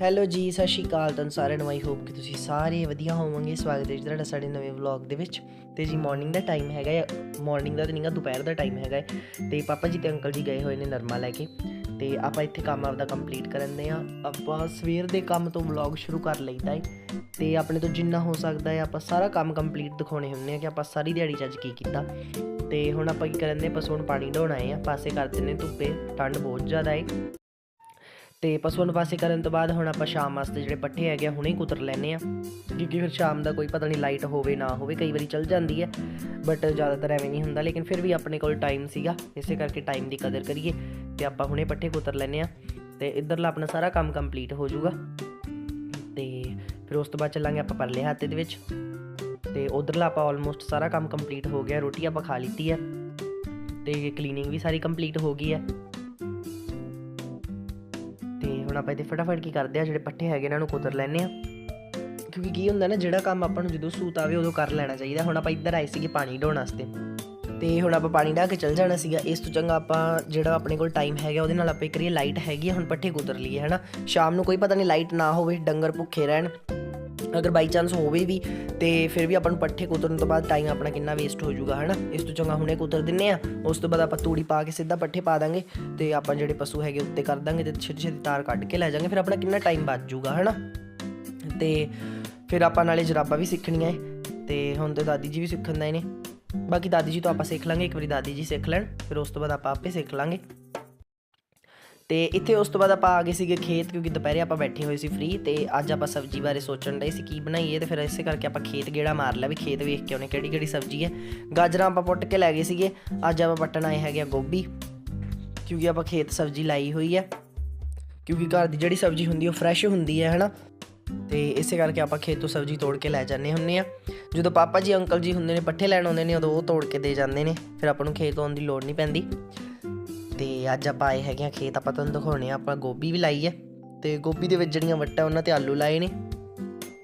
Hello ਜੀ, ਸਤਿ ਸ਼੍ਰੀ ਅਕਾਲ। ਤੁਹਾਨੂੰ ਸਾਰਿਆਂ ਨੂੰ ਆਈ ਹੋਪ ਕਿ ਤੁਸੀਂ ਸਾਰੇ ਵਧੀਆ ਹੋਵੋਗੇ। ਸਵਾਗਤ ਹੈ ਜੀ ਤੁਹਾਡਾ ਸਾਡੇ ਨਵੇਂ ਵਲੌਗ ਦੇ ਵਿੱਚ। ਤੇ ਜੀ ਮਾਰਨਿੰਗ ਦਾ ਟਾਈਮ ਹੈਗਾ ਹੈ ਮਾਰਨਿੰਗ ਦਾ ਤਾਂ ਨਹੀਂਗਾ ਦੁਪਹਿਰ ਦਾ ਟਾਈਮ ਹੈਗਾ ਹੈ ਤੇ ਪਾਪਾ ਜੀ ਤੇ ਅੰਕਲ ਜੀ ਗਏ ਹੋਏ ਨੇ ਨਰਮਾ ਲੈ ਕੇ। ਤੇ ਆਪਾਂ ਇੱਥੇ ਕੰਮ ਆਪਦਾ ਕੰਪਲੀਟ ਕਰਨ ਦੇ ਆ ਆਪਾਂ ਸਵੇਰ ਦੇ ਕੰਮ ਤੋਂ ਵਲੌਗ ਸ਼ੁਰੂ ਕਰ ਲਈਦਾ ਹੈ ਤੇ ਆਪਣੇ ਤੋਂ ਜਿੰਨਾ ਹੋ ਸਕਦਾ ਹੈ ਆਪਾਂ ਸਾਰਾ ਕੰਮ ਕੰਪਲੀਟ ਦਿਖਾਉਣੇ ਹੁੰਦੇ ਆ ਕਿ ਆਪਾਂ ਸਾਰੀ ਦਿਹਾੜੀ 'ਚ ਅੱਜ ਕੀ ਕੀਤਾ। ਤੇ ਹੁਣ ਆਪਾਂ ਕੀ ਕਰਨ ਦੇ ਪਸ਼ੂ ਨੂੰ ਪਾਣੀ ਢੋਣਾ ਆਏ ਪਾਸੇ ਕਰਦੇ ਨੇ ਧੁੱਪੇ। ਠੰਡ ਬਹੁਤ ਜ਼ਿਆਦਾ ਹੈ ਤੇ ਪਸ਼ੂਆਂ ਨੂੰ ਪਾਸੇ ਕਰਨ ਤੋਂ ਬਾਅਦ ਹੁਣ ਆਪਾਂ ਸ਼ਾਮ ਵਾਸਤੇ ਜਿਹੜੇ ਪੱਠੇ ਹੈਗੇ ਆ, ਹੁਣੇ ਹੀ ਕੁਤਰ ਲੈਨੇ ਆ ਕਿਉਂਕਿ ਫਿਰ ਸ਼ਾਮ ਦਾ ਕੋਈ ਪਤਾ ਨਹੀਂ ਲਾਈਟ ਹੋਵੇ, ਨਾ ਹੋਵੇ, ਕਈ ਵਾਰੀ ਚੱਲ ਜਾਂਦੀ ਹੈ। ਬਟ ਜ਼ਿਆਦਾਤਰ ਐਵੇਂ ਨਹੀਂ ਹੁੰਦਾ, ਲੇਕਿਨ ਫਿਰ ਵੀ ਆਪਣੇ ਕੋਲ ਟਾਈਮ ਸੀਗਾ। ਇਸੇ ਕਰਕੇ ਟਾਈਮ ਦੀ ਕਦਰ ਕਰੀਏ ਤੇ ਆਪਾਂ ਹੁਣੇ ਪੱਠੇ ਕੁਤਰ ਲੈਨੇ ਆ ਤੇ ਇੱਧਰਲਾ ਆਪਣਾ ਸਾਰਾ ਕੰਮ ਕੰਪਲੀਟ ਹੋ ਜਾਊਗਾ। ਤੇ ਫਿਰ ਉਸ ਤੋਂ ਬਾਅਦ ਚੱਲਾਂਗੇ ਆਪਾਂ ਪਰਲੇ ਹੱਥ ਦੇ ਵਿੱਚ। ਤੇ ਉਧਰਲਾ ਆਪਾਂ ਆਲਮੋਸਟ ਸਾਰਾ ਕੰਮ ਕੰਪਲੀਟ ਹੋ ਗਿਆ, ਰੋਟੀ ਆਪਾਂ ਖਾ ਲਈ ਹੈ। ਤੇ ਕਲੀਨਿੰਗ ਵੀ ਸਾਰੀ ਕੰਪਲੀਟ ਹੋ ਗਈ ਹੈ। ਹੁਣ ਆਪਾਂ ਇਹਦੇ ਫਟਾਫਟ ਕੀ ਕਰਦੇ ਆ, ਜਿਹੜੇ ਪੱਠੇ ਹੈਗੇ ਇਹਨਾਂ ਨੂੰ ਕੁਤਰ ਲੈਣੇ ਆ। ਕਿਉਂਕਿ ਕੀ ਹੁੰਦਾ ਨਾ, ਜਿਹੜਾ ਕੰਮ ਆਪਾਂ ਨੂੰ ਜਦੋਂ ਸੂਤ ਆਵੇ, ਉਦੋਂ ਕਰ ਲੈਣਾ ਚਾਹੀਦਾ। ਹੁਣ ਆਪਾਂ ਇੱਧਰ ਆਏ ਸੀਗੇ ਪਾਣੀ ਢੋਣ ਵਾਸਤੇ। ਤੇ ਹੁਣ ਆਪਾਂ ਪਾਣੀ ਢਾ ਕੇ ਚੱਲ ਜਾਣਾ ਸੀਗਾ। ਇਸ ਤੋਂ ਚੰਗਾ ਆਪਾਂ ਜਿਹੜਾ ਆਪਣੇ ਕੋਲ ਟਾਈਮ ਹੈਗਾ, ਉਹਦੇ ਨਾਲ ਆਪਾਂ ਇੱਕ ਕਰੀਏ ਲਾਈਟ ਹੈਗੀ ਆ, ਹੁਣ ਪੱਠੇ ਕੁਤਰ ਲਈਏ, ਹਨਾ? ਸ਼ਾਮ ਨੂੰ ਕੋਈ ਪਤਾ ਨਹੀਂ ਲਾਈਟ ਨਾ ਹੋਵੇ, ਡੰਗਰ ਭੁੱਖੇ ਰਹਿਣ। ਅਗਰ ਬਾਈ ਚਾਂਸ ਹੋਵੇ ਵੀ, ਤੇ ਫਿਰ ਵੀ ਆਪਾਂ ਨੂੰ ਪੱਠੇ ਕੁਤਰਨ ਤੋਂ ਬਾਅਦ ਟਾਈਮ ਆਪਣਾ ਕਿੰਨਾ ਵੇਸਟ ਹੋ ਜਾਊਗਾ, ਹਨਾ? ਇਸ ਤੋਂ ਚੰਗਾ ਹੁਣੇ ਕੁਤਰ ਦਿੰਨੇ ਆ, ਉਸ ਤੋਂ ਬਾਅਦ ਆਪਾਂ ਤੂੜੀ ਪਾ ਕੇ ਸਿੱਧਾ ਪੱਠੇ ਪਾ ਦਾਂਗੇ, ਤੇ ਆਪਾਂ ਜਿਹੜੇ ਪਸ਼ੂ ਹੈਗੇ ਉੱਤੇ ਕਰ ਦਾਂਗੇ, ਤੇ ਛੇਤੀ ਛੇਤੀ ਤਾਰ ਕੱਢ ਕੇ ਲੈ ਜਾਾਂਗੇ, ਫਿਰ ਆਪਣਾ ਕਿੰਨਾ ਟਾਈਮ ਬਚ ਜਾਊਗਾ, ਹਨਾ? ਤੇ ਫਿਰ ਆਪਾਂ ਨਾਲੇ ਜਰਾਬਾਂ ਵੀ ਸਿੱਖਣੀਆਂ ਏ ਤੇ ਹੁਣ ਤੇ ਦਾਦੀ ਜੀ ਵੀ ਸਿੱਖਣ ਦਾ ਨੇ। ਬਾਕੀ ਦਾਦੀ ਜੀ ਤੋਂ ਆਪਾਂ ਸਿੱਖ ਲਾਂਗੇ, ਇੱਕ ਵਾਰੀ ਦਾਦੀ ਜੀ ਸਿੱਖ ਲੈਣ, ਫਿਰ ਉਸ ਤੋਂ ਬਾਅਦ ਆਪਾਂ ਆਪੇ ਸਿੱਖ ਲਾਂਗੇ। ਤੇ ਇੱਥੇ ਉਸ ਤੋਂ ਬਾਅਦ ਆਪਾਂ ਆ ਗਏ ਸੀਗੇ ਖੇਤ, ਕਿਉਂਕਿ ਦੁਪਹਿਰੇ ਆਪਾਂ ਬੈਠੇ ਹੋਏ ਸੀ ਫ੍ਰੀ ਤੇ ਅੱਜ ਆਪਾਂ ਸਬਜ਼ੀ ਬਾਰੇ ਸੋਚਣ ਡਏ ਸੀ ਕੀ ਬਣਾਈਏ ਤੇ ਫਿਰ ਇਸੇ ਕਰਕੇ ਆਪਾਂ ਖੇਤ ਗੇੜਾ ਮਾਰ ਲਿਆ ਵੀ ਖੇਤ ਵੇਖ ਕੇ ਉਹਨੇ ਕਿਹੜੀ ਕਿਹੜੀ ਸਬਜ਼ੀ ਹੈ। ਗਾਜਰਾਂ ਆਪਾਂ ਪੁੱਟ ਕੇ ਲੈ ਗਏ ਸੀਗੇ, ਅੱਜ ਆਪਾਂ ਪੱਟਣ ਆਏ ਹੈਗੇ ਆ ਗੋਭੀ, ਕਿਉਂਕਿ ਆਪਾਂ ਖੇਤ ਸਬਜ਼ੀ ਲਾਈ ਹੋਈ ਹੈ। ਕਿਉਂਕਿ ਘਰ ਦੀ ਜਿਹੜੀ ਸਬਜ਼ੀ ਹੁੰਦੀ ਉਹ ਫਰੈਸ਼ ਹੁੰਦੀ ਹੈ, ਹਨਾ? ਤੇ ਇਸੇ ਕਰਕੇ ਆਪਾਂ ਖੇਤੋਂ ਸਬਜ਼ੀ ਤੋੜ ਕੇ ਲੈ ਜਾਂਦੇ ਹੁੰਨੇ ਆ ਜਦੋਂ ਪਾਪਾ ਜੀ, ਅੰਕਲ ਜੀ ਹੁੰਦੇ ਨੇ, ਪੱਠੇ ਲੈਣ ਆਉਂਦੇ ਨੇ, ਉਦੋਂ ਉਹ ਤੋੜ ਕੇ ਦੇ ਜਾਂਦੇ ਨੇ। ਫਿਰ ਆਪਾਂ ਨੂੰ ਖੇਤ ਆਉਣ ਦੀ ਲੋੜ ਨਹੀਂ ਪੈਂਦੀ। ਤੇ ਅੱਜ ਆਪਾਂ ਆਏ ਹੈਗੇ ਆ ਖੇਤ, ਆਪਾਂ ਤੁਹਾਨੂੰ ਦਿਖਾਉਣੇ ਆ ਆਪਾਂ ਗੋਭੀ ਵੀ ਲਾਈ ਹੈ ਤੇ ਗੋਭੀ ਦੇ ਵਿੱਚ ਜਿਹੜੀਆਂ ਵੱਟਾਂ, ਉਹਨਾਂ ਤੇ ਆਲੂ ਲਾਏ ਨੇ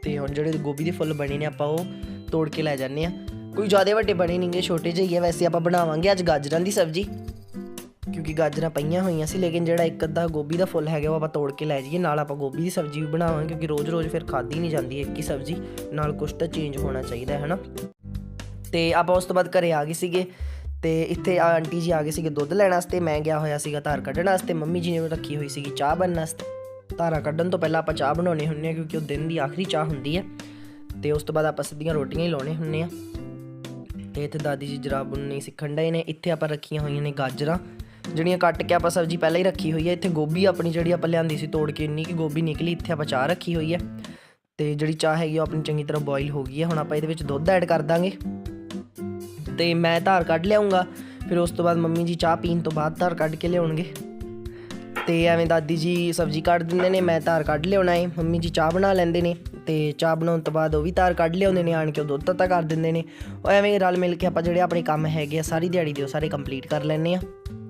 ਤੇ ਹੁਣ ਜਿਹੜੇ ਗੋਭੀ ਦੇ ਫੁੱਲ ਬਣੇ ਨੇ, ਆਪਾਂ ਉਹ ਤੋੜ ਕੇ ਲੈ ਜਾਂਦੇ ਆ ਕੋਈ ਜ਼ਿਆਦਾ ਵੱਡੇ ਬਣੇ ਨਹੀਂਗੇ ਛੋਟੇ ਜਿਹੇ ਹੀ ਆ ਵੈਸੇ ਆਪਾਂ ਬਣਾਵਾਂਗੇ ਅੱਜ ਗਾਜਰਾਂ ਦੀ ਸਬਜ਼ੀ ਕਿਉਂਕਿ ਗਾਜਰਾਂ ਪਈਆਂ ਹੋਈਆਂ ਸੀ, ਲੇਕਿਨ ਜਿਹੜਾ ਇੱਕ ਅੱਧਾ ਗੋਭੀ ਦਾ ਫੁੱਲ ਹੈਗਾ, ਉਹ ਆਪਾਂ ਤੋੜ ਕੇ ਲੈ ਜਾਈਏ, ਨਾਲ ਆਪਾਂ ਗੋਭੀ ਦੀ ਸਬਜ਼ੀ ਵੀ ਬਣਾਵਾਂਗੇ ਕਿਉਂਕਿ ਰੋਜ਼-ਰੋਜ਼ ਫਿਰ ਖਾਦੀ ਨਹੀਂ ਜਾਂਦੀ ਇੱਕ ਹੀ ਸਬਜ਼ੀ, ਨਾਲ ਕੁਝ ਤਾਂ ਚੇਂਜ ਹੋਣਾ ਚਾਹੀਦਾ, ਹੈ ਹਨਾ ਤੇ ਆਪਾਂ ਉਸ ਤੋਂ ਬਾਅਦ ਘਰੇ ਆ ਗਏ ਸੀਗੇ। ਤੇ ਇੱਥੇ ਆਂਟੀ ਜੀ ਆ ਗਏ ਸੀਗੇ ਦੁੱਧ ਲੈਣ ਵਾਸਤੇ, ਮੈਂ ਗਿਆ ਹੋਇਆ ਸੀਗਾ ਧਾਰ ਕੱਢਣ ਵਾਸਤੇ, ਮੰਮੀ ਜੀ ਨੇ ਰੱਖੀ ਹੋਈ ਸੀਗੀ ਚਾਹ ਬਣਨ ਵਾਸਤੇ। ਧਾਰਾ ਕੱਢਣ ਤੋਂ ਪਹਿਲਾਂ ਆਪਾਂ ਚਾਹ ਬਣਾਉਣੀ ਹੁੰਦੀ ਆ, ਕਿਉਂਕਿ ਉਹ ਦਿਨ ਦੀ ਆਖਰੀ ਚਾਹ ਹੁੰਦੀ ਹੈ ਤੇ ਉਸ ਤੋਂ ਬਾਅਦ ਆਪਾਂ ਸਿੱਧੀਆਂ ਰੋਟੀਆਂ ਹੀ ਲਾਉਣੇ ਹੁੰਨੇ ਆ। ਤੇ ਇੱਥੇ ਦਾਦੀ ਜੀ ਜਰਾਬ ਬੁਣਨੀ ਸਿੱਖਣ ਡਏ ਨੇ। ਇੱਥੇ ਆਪਾਂ ਰੱਖੀਆਂ ਹੋਈਆਂ ਨੇ ਗਾਜਰਾਂ, ਜਿਹੜੀਆਂ ਕੱਟ ਕੇ ਆਪਾਂ ਸਬਜ਼ੀ ਪਹਿਲਾਂ ਹੀ ਰੱਖੀ ਹੋਈ ਹੈ ਇੱਥੇ ਗੋਭੀ ਆਪਣੀ ਜਿਹੜੀ ਆਪਾਂ ਲਿਆਂਦੀ ਸੀ ਤੋੜ ਕੇ, ਇੰਨੀ ਕਿ ਗੋਭੀ ਨਿਕਲੀ, ਇੱਥੇ ਆਪਾਂ ਚਾਹ ਰੱਖੀ ਹੋਈ ਹੈ ਤੇ ਜਿਹੜੀ ਚਾਹ ਹੈਗੀ ਉਹ ਆਪਣੀ ਚੰਗੀ ਤਰ੍ਹਾਂ ਬੋਇਲ ਹੋ ਗਈ ਹੈ ਹੁਣ ਆਪਾਂ ਇਹਦੇ ਵਿੱਚ ਦੁੱਧ ਐਡ ਕਰ ਦਾਂਗੇ। ਤੇ ਮੈਂ ਧਾਰ ਕੱਢ ਲਿਆਉਂਗਾ ਫਿਰ ਉਸ ਤੋਂ ਬਾਅਦ ਮੰਮੀ ਜੀ ਚਾਹ ਪੀਣ ਤੋਂ ਬਾਅਦ ਧਾਰ ਕੱਢ ਕੇ ਲਿਆਉਣਗੇ। ਤੇ ਐਵੇਂ ਦਾਦੀ ਜੀ ਸਬਜ਼ੀ ਕੱਢ ਦਿੰਦੇ ਨੇ, ਮੈਂ ਧਾਰ ਕੱਢ ਲਿਆਉਣਾ ਏ। ਮੰਮੀ ਜੀ ਚਾਹ ਬਣਾ ਲੈਂਦੇ ਨੇ ਤੇ ਚਾਹ ਬਣਾਉਣ ਤੋਂ ਬਾਅਦ ਉਹ ਵੀ ਧਾਰ ਕੱਢ ਲਿਆਉਂਦੇ ਨੇ, ਆਣ ਕੇ ਉਹ ਦੁੱਧ ਤੱਤਾ ਕਰ ਦਿੰਦੇ ਨੇ। ਉਹ ਐਵੇਂ ਰਲ ਮਿਲ ਕੇ ਆਪਾਂ ਜਿਹੜੇ ਆਪਣੇ ਕੰਮ ਹੈਗੇ ਆ, ਸਾਰੀ ਦਿਹਾੜੀ ਦੇ ਉਹ ਸਾਰੇ ਕੰਪਲੀਟ ਕਰ ਲੈਂਦੇ ਆ।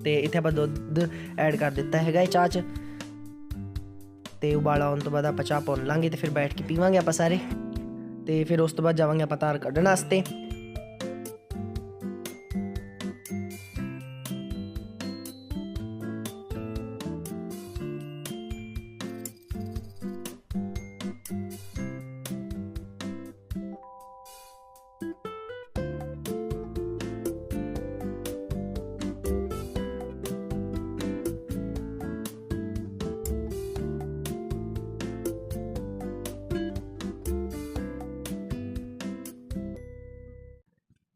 ਤੇ ਇੱਥੇ ਆਪਾਂ ਦੁੱਧ ਐਡ ਕਰ ਦਿੱਤਾ ਹੈਗਾ ਇਹ ਚਾਹ 'ਚ। ਤੇ ਉਬਾਲਾ ਆਉਣ ਤੋਂ ਬਾਅਦ ਆਪਾਂ ਚਾਹ ਪੁੰਨ ਲਾਂਗੇ ਤੇ ਫਿਰ ਬੈਠ ਕੇ ਪੀਵਾਂਗੇ ਆਪਾਂ ਸਾਰੇ। ਤੇ ਫਿਰ ਉਸ ਤੋਂ ਬਾਅਦ ਜਾਵਾਂਗੇ ਆਪਾਂ ਧਾਰ ਕੱਢਣ ਵਾਸਤੇ।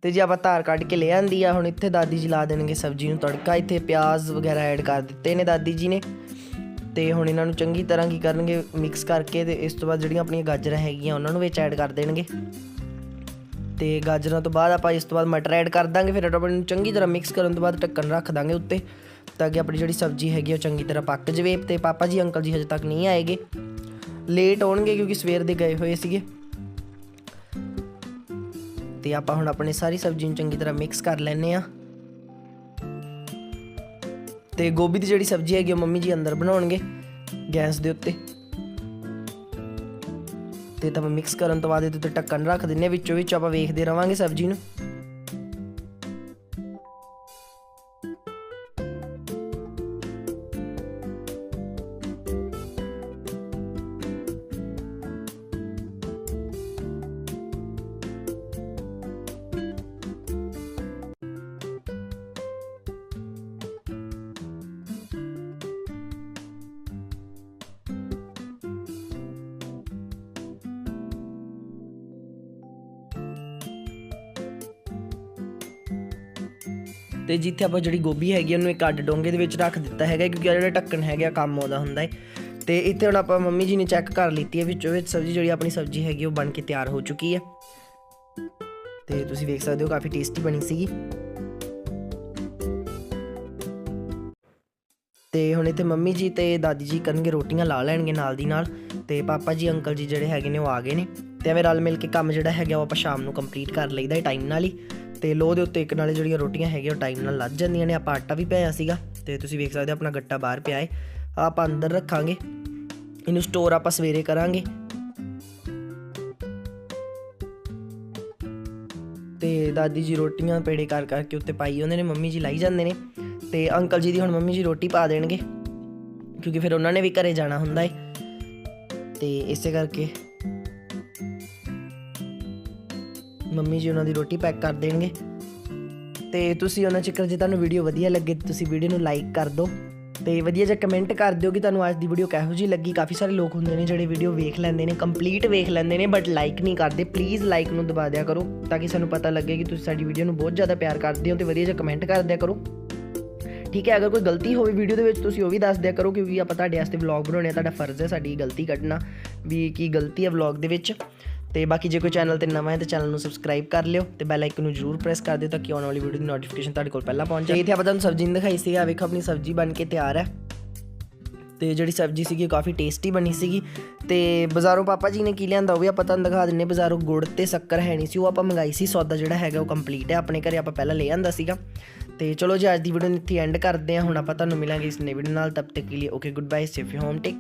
ਤੇ ਜੇ ਆਪਾਂ ਧਾਰ ਕੱਢ ਕੇ ਲੈ ਆਂਦੀ ਆ, ਹੁਣ ਇੱਥੇ ਦਾਦੀ ਜੀ ਲਾ ਦੇਣਗੇ ਸਬਜ਼ੀ ਨੂੰ ਤੜਕਾ, ਇੱਥੇ ਪਿਆਜ਼ ਵਗੈਰਾ ਐਡ ਕਰ ਦਿੱਤੇ ਨੇ ਦਾਦੀ ਜੀ ਨੇ। ਤੇ ਹੁਣ ਇਹਨਾਂ ਨੂੰ ਚੰਗੀ ਤਰ੍ਹਾਂ ਕੀ ਕਰਨਗੇ ਮਿਕਸ ਕਰਕੇ ਤੇ ਇਸ ਤੋਂ ਬਾਅਦ ਜਿਹੜੀਆਂ ਆਪਣੀਆਂ ਗਾਜਰਾਂ ਹੈਗੀਆਂ, ਉਹਨਾਂ ਨੂੰ ਵਿੱਚ ਐਡ ਕਰ ਦੇਣਗੇ। ਤੇ ਗਾਜਰਾਂ ਤੋਂ ਬਾਅਦ ਆਪਾਂ ਇਸ ਤੋਂ ਬਾਅਦ ਮਟਰ ਐਡ ਕਰ ਦਾਂਗੇ, ਫਿਰ ਆਪਾਂ ਨੂੰ ਚੰਗੀ ਤਰ੍ਹਾਂ ਮਿਕਸ ਕਰਨ ਤੋਂ ਬਾਅਦ ਢੱਕਣ ਰੱਖ ਦਾਂਗੇ ਉੱਤੇ, ਤਾਂ ਕਿ ਆਪਣੀ ਜਿਹੜੀ ਸਬਜ਼ੀ ਹੈਗੀ ਉਹ ਚੰਗੀ ਤਰ੍ਹਾਂ ਪੱਕ ਜਵੇ। ਤੇ ਪਾਪਾ ਜੀ, ਅੰਕਲ ਜੀ ਹਜੇ ਤੱਕ ਨਹੀਂ ਆਏਗੇ। ਲੇਟ ਆਉਣਗੇ ਕਿਉਂਕਿ ਸਵੇਰ ਦੇ ਗਏ ਹੋਏ ਸੀਗੇ। ਤੇ ਆਪਾਂ ਹੁਣ ਆਪਣੇ ਸਾਰੀ ਸਬਜ਼ੀ ਨੂੰ ਚੰਗੀ ਤਰ੍ਹਾਂ ਮਿਕਸ ਕਰ ਲੈਨੇ ਆ ਤੇ ਗੋਭੀ ਦੀ ਜਿਹੜੀ ਸਬਜ਼ੀ ਹੈਗੀ ਉਹ ਮੰਮੀ ਜੀ ਅੰਦਰ ਬਣਾਉਣਗੇ ਗੈਸ ਦੇ ਉੱਤੇ। ਤੇ ਤਾਂ ਮਿਕਸ ਕਰਨ ਤੋਂ ਬਾਅਦ ਇਹਦੇ ਉੱਤੇ ਢੱਕਣ ਰੱਖ ਦਿੰਨੇ ਵਿੱਚੋਂ ਵਿੱਚ ਆਪਾਂ ਵੇਖਦੇ ਰਵਾਂਗੇ ਸਬਜ਼ੀ ਨੂੰ। ਤੇ ਜਿੱਥੇ ਆਪਾਂ ਜਿਹੜੀ ਗੋਭੀ ਹੈਗੀ ਉਹਨੂੰ ਇੱਕ ਅੱਡ ਡੋਂਗੇ ਦੇ ਵਿੱਚ ਰੱਖ ਦਿੱਤਾ ਹੈਗਾ, ਕਿਉਂਕਿ ਆ ਜਿਹੜਾ ਢੱਕਣ ਹੈਗਾ ਕੰਮ ਆਉਂਦਾ ਹੁੰਦਾ ਹੈ ਤੇ ਇੱਥੇ ਹੁਣ ਆਪਾਂ ਮੰਮੀ ਜੀ ਨੇ ਚੈੱਕ ਕਰ ਲਿੱਤੀ ਹੈ ਵਿੱਚੋਂ ਵਿੱਚ ਸਬਜ਼ੀ ਜਿਹੜੀ ਆਪਣੀ ਸਬਜ਼ੀ ਹੈਗੀ, ਉਹ ਬਣ ਕੇ ਤਿਆਰ ਹੋ ਚੁੱਕੀ ਹੈ ਤੇ ਤੁਸੀਂ ਵੇਖ ਸਕਦੇ ਹੋ, ਕਾਫੀ ਟੇਸਟੀ ਬਣੀ ਸੀਗੀ। ਤੇ ਹੁਣ ਇੱਥੇ ਮੰਮੀ ਜੀ ਤੇ ਦਾਦੀ ਜੀ ਕਰਨਗੇ ਰੋਟੀਆਂ, ਲਾ ਲੈਣਗੇ ਨਾਲ ਦੀ ਨਾਲ। ਤੇ ਪਾਪਾ ਜੀ, ਅੰਕਲ ਜੀ ਜਿਹੜੇ ਹੈਗੇ ਨੇ, ਉਹ ਆ ਗਏ ਨੇ। ਤੇ ਐਵੇਂ ਰਲ ਮਿਲ ਕੇ ਕੰਮ ਜਿਹੜਾ ਹੈਗਾ, ਉਹ ਆਪਾਂ ਸ਼ਾਮ ਨੂੰ ਕੰਪਲੀਟ ਕਰ ਲਈਦਾ ਹੈ ਟਾਈਮ ਨਾਲ ਹੀ। ਤੇ ਲੋਹ ਦੇ ਉੱਤੇ ਇੱਕ ਨਾਲੇ ਜਿਹੜੀਆਂ ਰੋਟੀਆਂ ਹੈਗੀਆਂ, ਉਹ ਟਾਈਮ ਨਾਲ ਲੱਜ ਜਾਂਦੀਆਂ ਨੇ। ਆਪਾਂ ਆਟਾ ਵੀ ਪਿਆ ਸੀਗਾ ਤੇ ਤੁਸੀਂ ਵੇਖ ਸਕਦੇ ਹੋ ਆਪਣਾ ਗੱਟਾ ਬਾਹਰ ਪਿਆ ਹੈ ਆਪਾਂ ਅੰਦਰ ਰੱਖਾਂਗੇ। ਇਹਨੂੰ ਸਟੋਰ ਆਪਾਂ ਸਵੇਰੇ ਕਰਾਂਗੇ। ਤੇ ਦਾਦੀ ਜੀ ਰੋਟੀਆਂ ਪੇੜੇ ਕਰ ਕਰਕੇ ਉੱਤੇ ਪਾਈ ਹੁੰਦੇ ਨੇ, ਮੰਮੀ ਜੀ ਲਾਈ ਜਾਂਦੇ ਨੇ। ਤੇ ਅੰਕਲ ਜੀ ਦੀ ਹੁਣ ਮੰਮੀ ਜੀ ਰੋਟੀ ਪਾ ਦੇਣਗੇ। ਕਿਉਂਕਿ ਫਿਰ ਉਹਨਾਂ ਨੇ ਵੀ ਘਰੇ ਜਾਣਾ ਹੁੰਦਾ ਏ। ਤੇ ਇਸੇ ਕਰਕੇ ਮੰਮੀ ਜੀ ਉਹਨਾਂ ਦੀ ਰੋਟੀ ਪੈਕ ਕਰ ਦੇਣਗੇ। ਤੇ ਤੁਸੀਂ ਉਹਨਾਂ ਚੱਕਰ ਜੇ ਤੁਹਾਨੂੰ ਵੀਡੀਓ ਵਧੀਆ ਲੱਗੇ ਤੇ ਤੁਸੀਂ ਵੀਡੀਓ ਨੂੰ ਲਾਈਕ ਕਰ ਦਿਓ। ਤੇ ਵਧੀਆ ਜਿਹਾ ਕਮੈਂਟ ਕਰ ਦਿਓ ਕਿ ਤੁਹਾਨੂੰ ਅੱਜ ਦੀ ਵੀਡੀਓ ਕਿਹੋ ਜਿਹੀ ਲੱਗੀ। ਕਾਫੀ ਸਾਰੇ ਲੋਕ ਹੁੰਦੇ ਨੇ ਜਿਹੜੇ ਵੀਡੀਓ ਵੇਖ ਲੈਂਦੇ ਨੇ ਕੰਪਲੀਟ ਵੇਖ ਲੈਂਦੇ ਨੇ ਬਟ ਲਾਈਕ ਨਹੀਂ ਕਰਦੇ। ਪਲੀਜ਼ ਲਾਈਕ ਨੂੰ ਦਬਾ ਦਿਆ ਕਰੋ ਤਾਂ ਕਿ ਸਾਨੂੰ ਪਤਾ ਲੱਗੇ ਕਿ ਤੁਸੀਂ ਸਾਡੀ ਵੀਡੀਓ ਨੂੰ ਬਹੁਤ ਜ਼ਿਆਦਾ ਪਿਆਰ ਕਰਦੇ ਹੋ ਤੇ ਵਧੀਆ ਜਿਹਾ ਕਮੈਂਟ ਕਰ ਦਿਆ ਕਰੋ। ਠੀਕ ਹੈ, ਅਗਰ ਕੋਈ ਗਲਤੀ ਹੋਵੇ ਵੀਡੀਓ ਦੇ ਵਿੱਚ, ਤੁਸੀਂ ਉਹ ਵੀ ਦੱਸ ਦਿਆ ਕਰੋ ਕਿਉਂਕਿ ਆਪਾਂ ਤੁਹਾਡੇ ਵਾਸਤੇ ਵਲੌਗ ਬਣਾਉਣੇ ਆ, ਤੁਹਾਡਾ ਫਰਜ਼ ਹੈ ਸਾਡੀ ਗਲਤੀ ਕੱਢਣਾ ਵੀ ਕੀ ਗਲਤੀ ਹੈ ਵਲੌਗ ਦੇ ਵਿੱਚ। ਤੇ ਬਾਕੀ ਜੇ ਕੋਈ ਚੈਨਲ ਤੇ ਨਵਾਂ ਹੈ ਤਾਂ ਚੈਨਲ ਨੂੰ ਸਬਸਕ੍ਰਾਈਬ ਕਰ ਲਿਓ ਤੇ ਬੈਲ ਆਈਕਨ ਨੂੰ ਜਰੂਰ ਪ੍ਰੈਸ ਕਰ ਦਿਓ ਤਾਂ ਕਿ ਆਉਣ ਵਾਲੀ ਵੀਡੀਓ ਦੀ ਨੋਟੀਫਿਕੇਸ਼ਨ ਤੁਹਾਡੇ ਕੋਲ ਪਹਿਲਾਂ ਪਹੁੰਚ ਜਾਏ। ਇੱਥੇ ਆਪਾਂ ਤੁਹਾਨੂੰ ਸਬਜ਼ੀ ਨਹੀਂ ਦਿਖਾਈ ਸੀ ਆ ਵੇਖੋ ਆਪਣੀ ਸਬਜ਼ੀ ਬਣ ਕੇ ਤਿਆਰ ਹੈ। ਤੇ ਜਿਹੜੀ ਸਬਜ਼ੀ ਸੀਗੀ ਉਹ ਕਾਫੀ ਟੇਸਟੀ ਬਣੀ ਸੀਗੀ। ਤੇ ਬਾਜ਼ਾਰੋਂ ਪਾਪਾ ਜੀ ਨੇ ਕੀ ਲਿਆਂਦਾ ਉਹ ਵੀ ਆਪਾਂ ਤੁਹਾਨੂੰ ਦਿਖਾ ਦਿੰਨੇ ਬਾਜ਼ਾਰੋਂ ਗੁੜ ਤੇ ਸ਼ੱਕਰ ਹੈ ਨਹੀਂ ਸੀ, ਉਹ ਆਪਾਂ ਮੰਗਾਈ ਸੀ, ਸੌਦਾ ਜਿਹੜਾ ਹੈਗਾ ਉਹ ਕੰਪਲੀਟ ਹੈ, ਆਪਣੇ ਘਰੇ ਆਪਾਂ ਪਹਿਲਾਂ ਲੈ ਆਂਦਾ ਸੀਗਾ। ਤੇ ਚਲੋ ਜੀ, ਅੱਜ ਦੀ ਵੀਡੀਓ ਨੂੰ ਇੱਥੇ ਐਂਡ ਕਰਦੇ ਹਾਂ, ਹੁਣ ਆਪਾਂ ਤੁਹਾਨੂੰ ਮਿਲਾਂਗੇ ਇਸ ਨਵੀਂ ਵੀਡੀਓ ਨਾਲ, ਤਬ ਤੱਕ ਲਈ okay good bye safe home take